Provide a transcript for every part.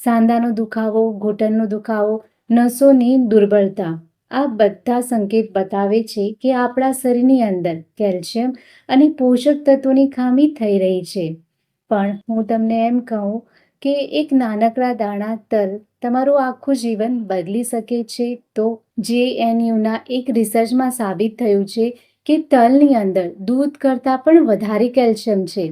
સાંધાનો દુખાવો, ઘૂંટણનો દુખાવો, નસોની દુર્બળતા. આ બધા સંકેત બતાવે છે કે આપણા શરીરની અંદર કેલ્શિયમ અને પોષક તત્વોની ખામી થઈ રહી છે. પણ હું તમને એમ કહું કે એક નાનકડા દાણા તલ તમારું આખું જીવન બદલી શકે છે તો જેએનયુના એક રિસર્ચમાં સાબિત થયું છે કે તલની અંદર દૂધ કરતાં પણ વધારે કેલ્શિયમ છે.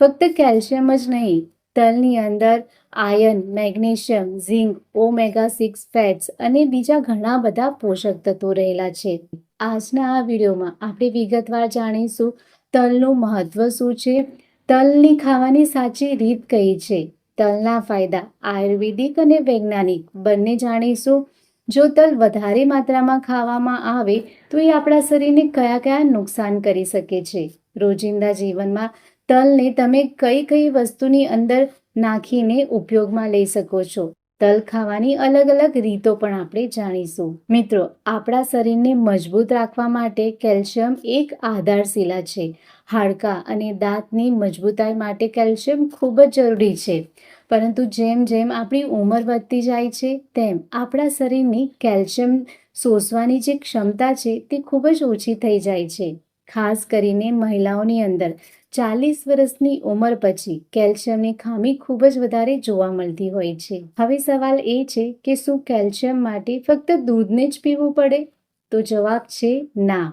ફક્ત કેલ્શિયમ જ નહીં, તલની અંદર iron magnesium, zinc, omega six fats અને બીજા ઘણા બધા પોષક તત્વો રહેલા છે. આજના આ વિડીયોમાં આપણે વિગતવાર જાણીશું તલનું મહત્વ શું છે? તલની ખાવાની સાચી રીત કઈ છે? તલના ફાયદા આયુર્વેદિક અને વૈજ્ઞાનિક બંને જાણીશું. જો તલ વધારે માત્રામાં ખાવામાં આવે તો એ આપણા શરીરને કયા કયા નુકસાન કરી શકે છે? રોજિંદા જીવનમાં તલને તમે કઈ કઈ વસ્તુની અંદર નાખીને ઉપયોગમાં લઈ શકો છો. તલ ખાવાની અલગ અલગ રીતો પણ આપણે જાણીશું. મિત્રો, આપણા શરીરને મજબૂત રાખવા માટે કેલ્શિયમ એક આધારશિલા છે. હાડકાં અને દાંતની મજબૂતાઈ માટે કેલ્શિયમ ખૂબ જ જરૂરી છે. પરંતુ જેમ જેમ આપણી ઉંમર વધતી જાય છે, તેમ આપણા શરીરની કેલ્શિયમ શોષવાની જે ક્ષમતા છે, તે ખૂબ જ ઓછી થઈ જાય છે. ખાસ કરીને મહિલાઓની અંદર. ચાલીસ વર્ષની ઉંમર પછી કેલ્શિયમની ખામી ખૂબ જ વધારે જોવા મળતી હોય છે. હવે સવાલ એ છે કે શું કેલ્શિયમ માટે ફક્ત દૂધને જ પીવું પડે? તો જવાબ છે ના.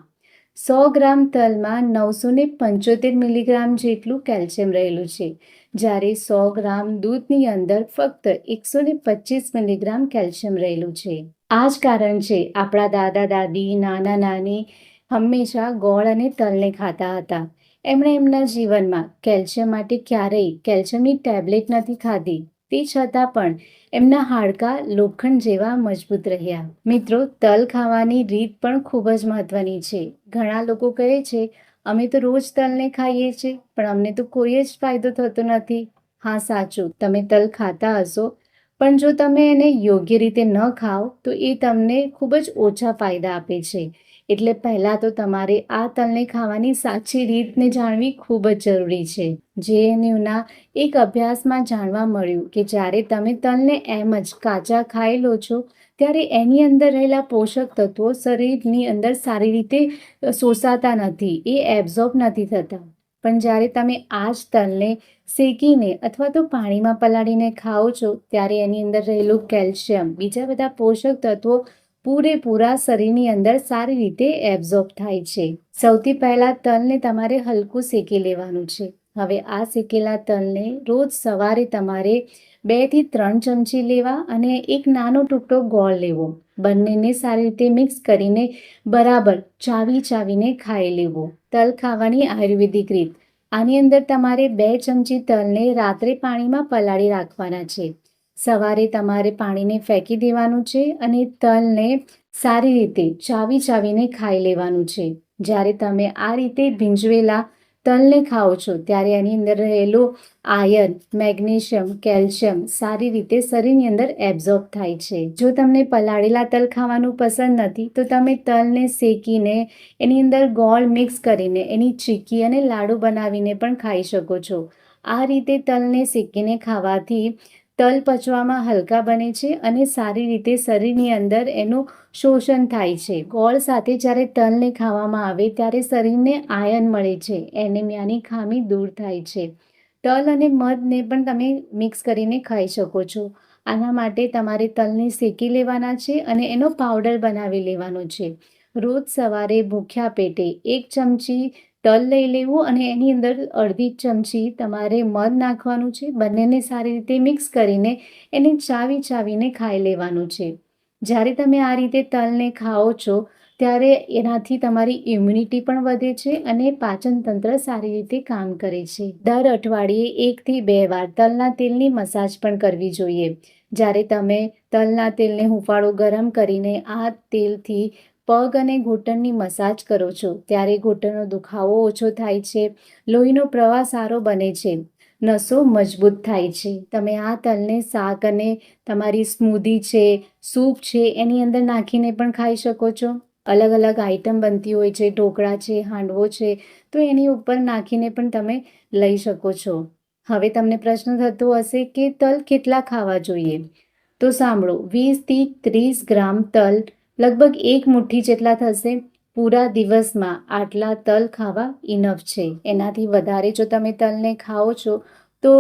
સો ગ્રામ તલમાં નવસો ને પંચોતેર મિલીગ્રામ જેટલું કેલ્શિયમ રહેલું છે. જ્યારે સો ગ્રામ દૂધની અંદર ફક્ત એકસો ને પચીસ મિલીગ્રામ કેલ્શિયમ રહેલું છે. આ જ કારણ છે આપણા દાદા દાદી, નાના નાની હંમેશા ગોળ અને તલને ખાતા હતા. એમણે એમના જીવનમાં કેલ્શિયમ માટે ક્યારેય કેલ્શિયમની ટેબ્લેટ નથી ખાધી. તે છતાં પણ એમના હાડકાં લોખંડ જેવા મજબૂત રહ્યા. મિત્રો, તલ ખાવાની રીત પણ ખૂબ જ મહત્વની છે. ઘણા લોકો કહે છે, અમે તો રોજ તલને ખાઈએ છીએ, પણ અમને તો કોઈ જ ફાયદો થતો નથી. હા, સાચું. તમે તલ ખાતા હશો, પણ જો તમે એને યોગ્ય રીતે ન ખાઓ, તો એ તમને ખૂબ જ ઓછા ફાયદા આપે છે. એટલે પહેલાં તો તમારે આ તલને ખાવાની સાચી રીતને જાણવી ખૂબ જ જરૂરી છે. જેએનયુના એક અભ્યાસમાં જાણવા મળ્યું કે જ્યારે તમે તલને એમ જ કાચા ખાઈ લો છો, ત્યારે એની અંદર રહેલા પોષક તત્વો શરીરની અંદર સારી રીતે શોષાતા નથી, એ એબ્ઝોર્બ નથી થતા. પણ જ્યારે તમે આ જ તલને શેકીને અથવા તો પાણીમાં પલાળીને ખાઓ છો, ત્યારે એની અંદર રહેલું કેલ્શિયમ, બીજા બધા પોષક તત્વો પૂરેપૂરા શરીરની અંદર સારી રીતે એબ્ઝોર્બ થાય છે. સૌથી પહેલાં તલને તમારે હલકું શેકી લેવાનું છે. હવે આ શેકેલા તલને રોજ સવારે તમારે બેથી ત્રણ ચમચી લેવા અને એક નાનો ટુકડો ગોળ લેવો. બંનેને સારી રીતે મિક્સ કરીને બરાબર ચાવી ચાવીને ખાઈ લેવો. તલ ખાવાની આયુર્વેદિક રીત. આની અંદર તમારે બે ચમચી તલને રાત્રે પાણીમાં પલાળી રાખવાના છે. સવારે તમારે પાણીને ફેંકી દેવાનું છે અને તલને સારી રીતે ચાવી ચાવીને ખાઈ લેવાનું છે. જ્યારે તમે આ રીતે ભીંજવેલા તલને ખાઓ છો, ત્યારે એની અંદર રહેલું આયર્ન મેગ્નેશિયમ, કેલ્શિયમ સારી રીતે શરીરની અંદર એબ્ઝોર્બ થાય છે. જો તમને પલાળેલા તલ ખાવાનું પસંદ નથી, તો તમે તલને શેકીને એની અંદર ગોળ મિક્સ કરીને એની ચીકી અને લાડુ બનાવીને પણ ખાઈ શકો છો. આ રીતે તલને શેકીને ખાવાથી તલ પચવામાં હલકા બને છે અને સારી રીતે શરીરની અંદર એનું શોષણ થાય છે. ગોળ સાથે જ્યારે તલને ખાવામાં આવે ત્યારે શરીરને આયન મળે છે, એનેમિયાની ખામી દૂર થાય છે. તલ અને મધને પણ તમે મિક્સ કરીને ખાઈ શકો છો. આના માટે તમારે તલને શેકી લેવાના છે અને એનો પાવડર બનાવી લેવાનો છે. રોજ સવારે ભૂખ્યા પેટે એક ચમચી તલ લઈ લેવું અને એની અંદર અડધી ચમચી તમારે મધ નાખવાનું છે. બંનેને સારી રીતે મિક્સ કરીને એને ચાવી ચાવીને ખાઈ લેવાનું છે. જ્યારે તમે આ રીતે તલને ખાઓ છો, ત્યારે એનાથી તમારી ઇમ્યુનિટી પણ વધે છે અને પાચન તંત્ર સારી રીતે કામ કરે છે. દર અઠવાડિયે એકથી બે વાર તલના તેલની મસાજ પણ કરવી જોઈએ. જ્યારે તમે તલના તેલને હુંફાળો ગરમ કરીને આ તેલથી પગ અને ઘૂંટણની મસાજ કરો છો, ત્યારે ઘૂંટણનો દુખાવો ઓછો થાય છે, લોહીનો પ્રવાહ સારો બને છે, નસો મજબૂત થાય છે. તમે આ તલને શાક અને તમારી સ્મૂધી છે, સૂપ છે, એની અંદર નાખીને પણ ખાઈ શકો છો. અલગ અલગ આઈટમ બનતી હોય છે, ઢોકળા છે, હાંડવો છે, તો એની ઉપર નાખીને પણ તમે લઈ શકો છો. હવે તમને પ્રશ્ન થતો હશે કે તલ કેટલા ખાવા જોઈએ? તો સાંભળો, વીસથી ત્રીસ ગ્રામ તલ લગભગ એક મુઠ્ઠી જેટલા થશે. પૂરા દિવસમાં આટલા તલ ખાવા ઇનફ છે. એનાથી વધારે જો તમે તલને ખાઓ છો, તો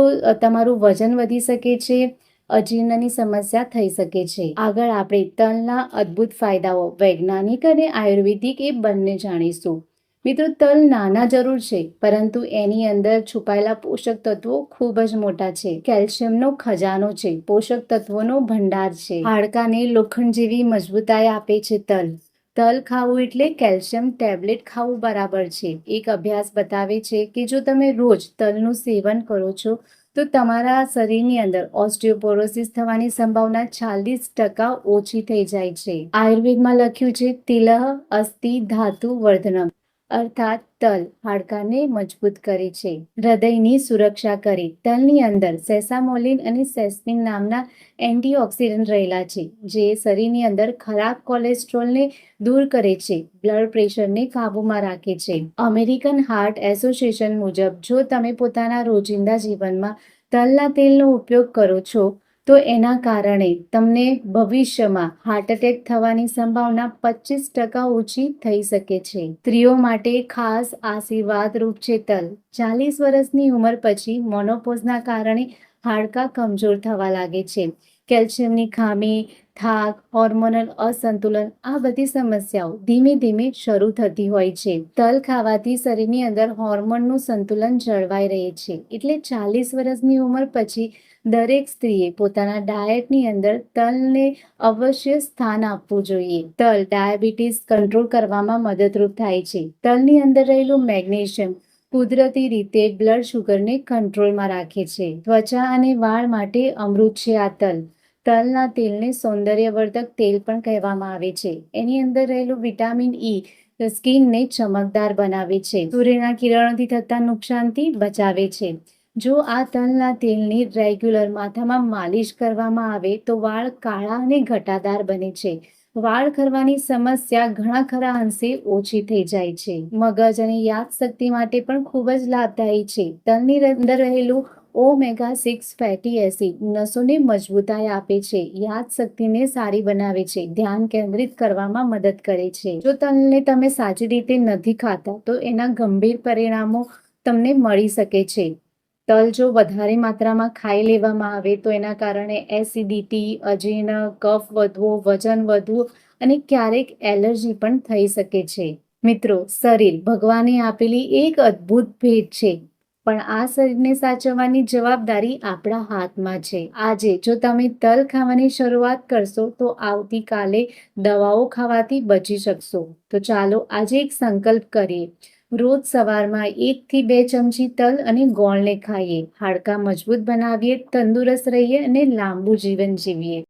તમારું વજન વધી શકે છે, અજીર્ણની સમસ્યા થઈ શકે છે. આગળ આપણે તલના અદ્ભુત ફાયદાઓ વૈજ્ઞાનિક અને આયુર્વેદિક એ બંને જાણીશું. મિત્રો, તલ નાના જરૂર છે, પરંતુ એની અંદર છુપાયેલા પોષક તત્વો ખૂબ જ મોટા છે. કેલ્શિયમનો ખજાનો છે, પોષક તત્વોનો ભંડાર છે. હાડકાને લોખંડ જેવી મજબૂતાઈ આપે છે તલ. તલ ખાવું એટલે કેલ્શિયમ ટેબ્લેટ ખાવું બરાબર છે. એક અભ્યાસ બતાવે છે કે જો તમે રોજ તલનું સેવન કરો છો, તો તમારા શરીરની અંદર ઓસ્ટિયોપોરોસિસ થવાની સંભાવના ચાલીસ ટકા ઓછી થઈ જાય છે. આયુર્વેદમાં લખ્યું છે, તિલહ અસ્થિ ધાતુ વર્ધનમ. અર્થાત તલ હાડકાને મજબૂત કરે છે. હૃદયની સુરક્ષા કરે. તલની અંદર સેસામોલિન અને સેસ્પિન નામના એન્ટીઓક્સિડન્ટ રહેલા છે, જે શરીરની અંદર ખરાબ કોલેસ્ટ્રોલને દૂર કરે છે, બ્લડ પ્રેશરને કાબૂમાં રાખે છે. અમેરિકન હાર્ટ એસોસિએશન મુજબ, જો તમે પોતાના રોજિંદા જીવનમાં તલના તેલનો ઉપયોગ કરો છો તો એના કારણે તમને ભવિષ્યમાં હાર્ટ એટેક થવાની સંભાવના પચીસ ટકા ઓછી થઈ શકે છે. સ્ત્રીઓ માટે ખાસ આશીર્વાદરૂપ છે તલ. ચાલીસ વર્ષની ઉંમર પછી મોનોપોઝના કારણે હાડકાં કમજોર થવા લાગે છે. કેલ્શિયમની ખામી, થાક, હોર્મોનલ અસંતુલન આ બધી સમસ્યાઓ ધીમે ધીમે શરૂ થતી હોય છે. તલ ખાવાથી શરીરની અંદર હોર્મોનનું સંતુલન જળવાઈ રહે છે. એટલે ચાલીસ વર્ષની ઉંમર પછી દરેક સ્ત્રીએ પોતાના ડાયટની અંદર તલને અવશ્ય સ્થાન આપવું જોઈએ. તલ ડાયાબિટીસ કંટ્રોલ કરવામાં મદદરૂપ થાય છે. તલની અંદર રહેલું મેગ્નેશિયમ કુદરતી રીતે બ્લડ શુગરને કંટ્રોલમાં રાખે છે. ત્વચા અને વાળ માટે અમૃત છે આ તલ. તલના તેલને સૌંદર્યવર્ધક તેલ પણ કહેવામાં આવે છે. એની અંદર રહેલું વિટામિન ઈ સ્કિનને ચમકદાર બનાવે છે. સૂર્યના કિરણોથી થતા નુકસાનથી બચાવે છે. જો આ તલના તેલની રેગ્યુલર માથામાં માલિશ કરવામાં આવે, તો વાળ કાળા અને ઘટાદાર બને છે. વાળ ખરવાની સમસ્યા ઘણા ખરા અંશે ઓછી થઈ જાય છે. મગજ અને યાદશક્તિ માટે પણ ખૂબ જ લાભદાયી છે. તલની અંદર રહેલું ઓમેગા સિક્સ ફેટી એસિડ નસોને મજબૂતાઈ આપે છે, યાદશક્તિને સારી બનાવે છે, ધ્યાન કેન્દ્રિત કરવામાં મદદ કરે છે. જો તલને તમે સાચી રીતે નથી ખાતા, તો એના ગંભીર પરિણામો તમને મળી શકે છે. તલ જો વધારે માત્રામાં ખાઈ લેવામાં આવે, તો એના કારણે એસિડિટી અજીર્ણ, કફ વધવો, વજન વધવું અને ક્યારેક એલર્જી પણ થઈ શકે છે. મિત્રો, શરીર, ભગવાને આપેલી એક અદ્ભુત ભેટ છે. પણ આ શરીરને સાચવવાની જવાબદારી આપણા હાથમાં છે. આજે જો તમે તલ ખાવાની શરૂઆત કરશો, તો આવતીકાલે દવાઓ ખાવાથી બચી શકશો. તો ચાલો આજે એક સંકલ્પ કરીએ. રોજ સવારમાં એકથી બે ચમચી તલ અને ગોળને ખાઈએ. હાડકાં મજબૂત બનાવીએ, તંદુરસ્ત રહીએ અને લાંબુ જીવન જીવીએ.